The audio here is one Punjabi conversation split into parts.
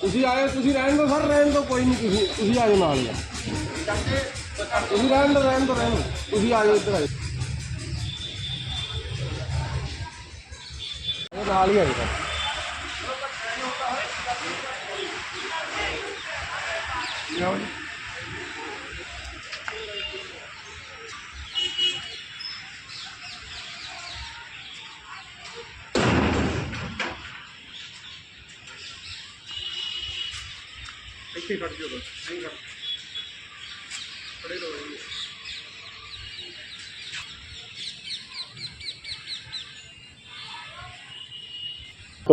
ਤੁਸੀਂ ਆਏ, ਤੁਸੀਂ ਰਹਿਣ ਦਿਓ ਸਰ, ਰਹਿਣ ਦਿਓ, ਕੋਈ ਨਹੀਂ, ਤੁਸੀਂ ਤੁਸੀਂ ਆ ਨਾਲ ਹੀ। ਤੁਸੀਂ ਰਹਿਣ ਦਿਓ ਰਹਿਣ ਦਿਓ ਰਹਿਣ ਦਿਓ। ਤੁਸੀਂ ਆ ਇੱਧਰ ਆ ਜਾਓ। ਇਹ ਨਾਲ ਹੀ ਆ ਜਾਓ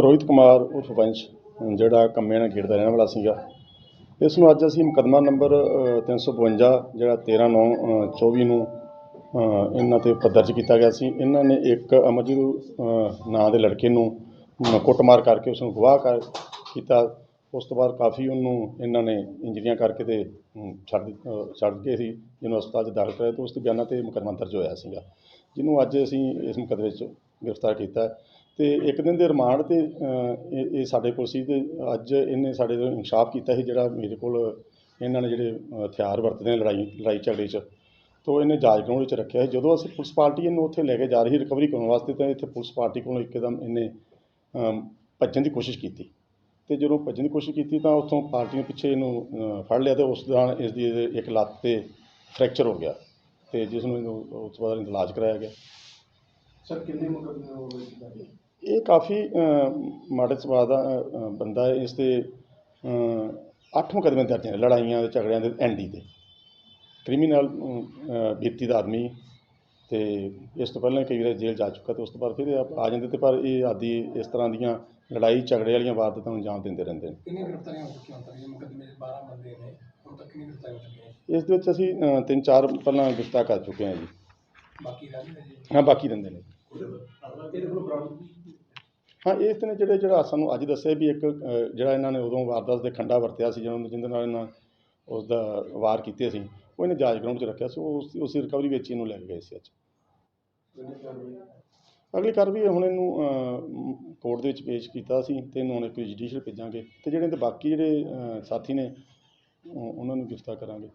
ਰੋਹਿਤ ਕੁਮਾਰ ਉਰਫ ਵੰਸ਼ ਜਿਹੜਾ ਕੰਮੇ ਨਾਲ ਗੇਟ ਰਹਿਣ ਵਾਲਾ ਸੀਗਾ। ਇਸ ਨੂੰ ਅੱਜ ਅਸੀਂ ਮੁਕੱਦਮਾ ਨੰਬਰ ਅ, 352 ਜਿਹੜਾ 13 9 24 ਨੂੰ ਇਹਨਾਂ ਤੇ ਉੱਪਰ ਦਰਜ ਕੀਤਾ ਗਿਆ ਸੀ। ਇਹਨਾਂ ਨੇ ਇੱਕ ਅਮਰਜੀਤ ਨਾਂ ਦੇ ਲੜਕੇ ਨੂੰ ਕੁੱਟਮਾਰ ਕਰਕੇ ਉਸ ਨੂੰ ਗਵਾਹ ਕਰ ਕੀਤਾ। ਉਸ ਤੋਂ ਬਾਅਦ ਕਾਫੀ ਉਹਨੂੰ ਇਹਨਾਂ ਨੇ ਇੰਜਰੀਆਂ ਕਰਕੇ ਤੇ ਛੱਡ ਦਿੱਤ- ਛੱਡ ਕੇ ਸੀ ਜਿਹਨੂੰ ਹਸਪਤਾਲ 'ਚ ਦਾਖਲ ਕਰਾਇਆ ਤੇ ਉਸ ਦੇ ਬਿਆਨਾਂ ਤੇ ਮੁਕੱਦਮਾ ਦਰਜ ਹੋਇਆ ਸੀਗਾ। ਜਿਹਨੂੰ ਅੱਜ ਅਸੀਂ ਇਸ ਮੁਕੱਦਮੇ 'ਚ ਗ੍ਰਿਫਤਾਰ ਕੀਤਾ ਹੈ। ਤੇ ਇੱਕ ਦਿਨ ਦੇ ਰਿਮਾਂਡ ਤੇ ਅ, ਇਹ ਇਹ ਸਾਡੇ ਕੋਲ ਸੀ ਤੇ ਅੱਜ ਇਹਨੇ ਸਾਡੇ ਤੋਂ ਇਨਕਸ਼ਾਫ ਕੀਤਾ ਸੀ ਜਿਹੜਾ ਮੇਰੇ ਕੋਲ ਇਹਨਾਂ ਨੇ ਜਿਹੜੇ ਅ, ਹਥਿਆਰ ਵਰਤਦੇ ਨੇ ਲੜਾਈ ਲੜਾਈ ਝਗੜੇ 'ਚ ਤੋਂ ਇਹਨੇ ਜਾਂਚ ਕਰਾਉਣ ਵਿੱਚ ਰੱਖਿਆ ਸੀ। ਜਦੋਂ ਅਸੀਂ ਪੁਲਿਸ ਪਾਰਟੀ ਇਹਨੂੰ ਉੱਥੇ ਲੈ ਕੇ ਜਾ ਰਹੀ ਰਿਕਵਰੀ ਕਰਨ ਵਾਸਤੇ ਤਾਂ ਇੱਥੇ ਪੁਲਿਸ ਪਾਰਟੀ ਕੋਲੋਂ ਇੱਕਦਮ ਇਹਨੇ ਅਮ, ਭੱਜਣ ਦੀ ਕੋਸ਼ਿਸ਼ ਕੀਤੀ। ਤੇ ਜਦੋਂ ਭੱਜਣ ਦੀ ਕੋਸ਼ਿਸ਼ ਕੀਤੀ ਤਾਂ ਉੱਥੋਂ ਪਾਰਟੀ ਨੇ ਪਿੱਛੇ ਇਹਨੂੰ ਫੜ ਲਿਆ ਤੇ ਉਸ ਦੌਰਾਨ ਇਸ ਦੀ ਇੱਕ ਲੱਤ ਤੇ ਫ੍ਰੈਕਚਰ ਹੋ ਗਿਆ ਤੇ ਜਿਸ ਨੂੰ ਇਹਨੂੰ ਉਸ ਤੋਂ ਬਾਅਦ ਇਲਾਜ ਕਰਾਇਆ ਗਿਆ। ਸਰ ਕਿੰਨੇ ਮੁਕਦਮੇ ਹੋ ਗਏ ਸੀ ਇਹ ਕਾਫੀ ਮਾੜੇ ਸੁਭਾਅ ਦਾ ਬੰਦਾ ਹੈ। ਇਸ ਤੇ ਅੱਠ ਮੁਕੱਦਮੇ ਦਰਜ ਨੇ ਲੜਾਈਆਂ ਦੇ ਝਗੜਿਆਂ ਦੇ ਐਂਡੀ ਤੇ। ਕ੍ਰਿਮੀਨਲ ਬੀਤੀ ਦਾ ਆਦਮੀ। ਤੇ ਇਸ ਤੋਂ ਪਹਿਲਾਂ ਕਈ ਵਾਰ ਜੇਲ੍ਹ ਜਾ ਚੁੱਕਾ ਤੇ ਉਸ ਤੋਂ ਬਾਅਦ ਫਿਰ ਆ ਜਾਂਦੇ ਤੇ ਪਰ ਇਹ ਆਦੀ ਇਸ ਤਰ੍ਹਾਂ ਦੀਆਂ ਲੜਾਈ ਝਗੜੇ ਵਾਲੀਆਂ ਵਾਰਦਾਤਾਂ ਨੂੰ ਅੰਜਾਮ ਦਿੰਦੇ ਰਹਿੰਦੇ ਨੇ। ਕਿੰਨੇ ਗ੍ਰਿਫਤਾਰੀਆਂ ਹੋ ਚੁੱਕੀਆਂ ਤੱਕ? ਇਹ ਮੁਕੱਦਮੇ 'ਚ 12 ਬੰਦੇ ਨੇ ਹੁਣ ਤੱਕ ਕਿੰਨੀ ਗ੍ਰਿਫਤਾਰੀਆਂ ਹੋ ਚੁੱਕੀਆਂ ਇਸ ਦੇ ਵਿੱਚ ਅਸੀਂ ਤਿੰਨ ਚਾਰ ਪਹਿਲਾਂ ਗ੍ਰਿਫਤਾਰ ਕਰ ਚੁੱਕੇ ਹਾਂ ਜੀ। ਬਾਕੀ ਰਹਿ ਗਏ ਜੀ? ਹਾਂ ਬਾਕੀ ਰਹਿੰਦੇ ਨੇ। ਹਾਂ ਇਸ ਨੇ ਜਿਹੜੇ ਜਿਹੜਾ ਸਾਨੂੰ ਅੱਜ ਦੱਸਿਆ ਵੀ ਇੱਕ ਜਿਹੜਾ ਇਹਨਾਂ ਨੇ ਉਦੋਂ ਵਾਰਦਾਤ ਦੇ ਖੰਡਾ ਵਰਤਿਆ ਸੀ ਜਿਹਨਾਂ ਜਿਹਦੇ ਨਾਲ ਇਹਨਾਂ ਉਸ ਦਾ ਵਾਰ ਕੀਤੇ ਸੀ ਉਹ ਇਹਨੇ ਜਾਂਚ ਗਰਾਊਂਡ 'ਚ ਰੱਖਿਆ ਸੀ, ਉਹ ਉਸ ਉਸੇ ਰਿਕਵਰੀ ਵਿੱਚ ਹੀ ਇਹਨੂੰ ਲੈ ਕੇ ਗਏ ਸੀ ਅੱਜ। ਅਗਲੀ ਕਾਰਵਾਈ ਹੁਣ ਇਹਨੂੰ ਕੋਰਟ ਦੇ ਵਿੱਚ ਪੇਸ਼ ਕੀਤਾ ਸੀ ਤੇ ਇਹਨੂੰ ਹੁਣ ਇੱਕ ਜੁਡੀਸ਼ੀਅਲ ਭੇਜਾਂਗੇ ਤੇ ਜਿਹੜੇ ਤੇ ਬਾਕੀ ਜਿਹੜੇ ਸਾਥੀ ਨੇ ਉਹਨਾਂ ਨੂੰ ਗ੍ਰਿਫਤਾਰ ਕਰਾਂਗੇ।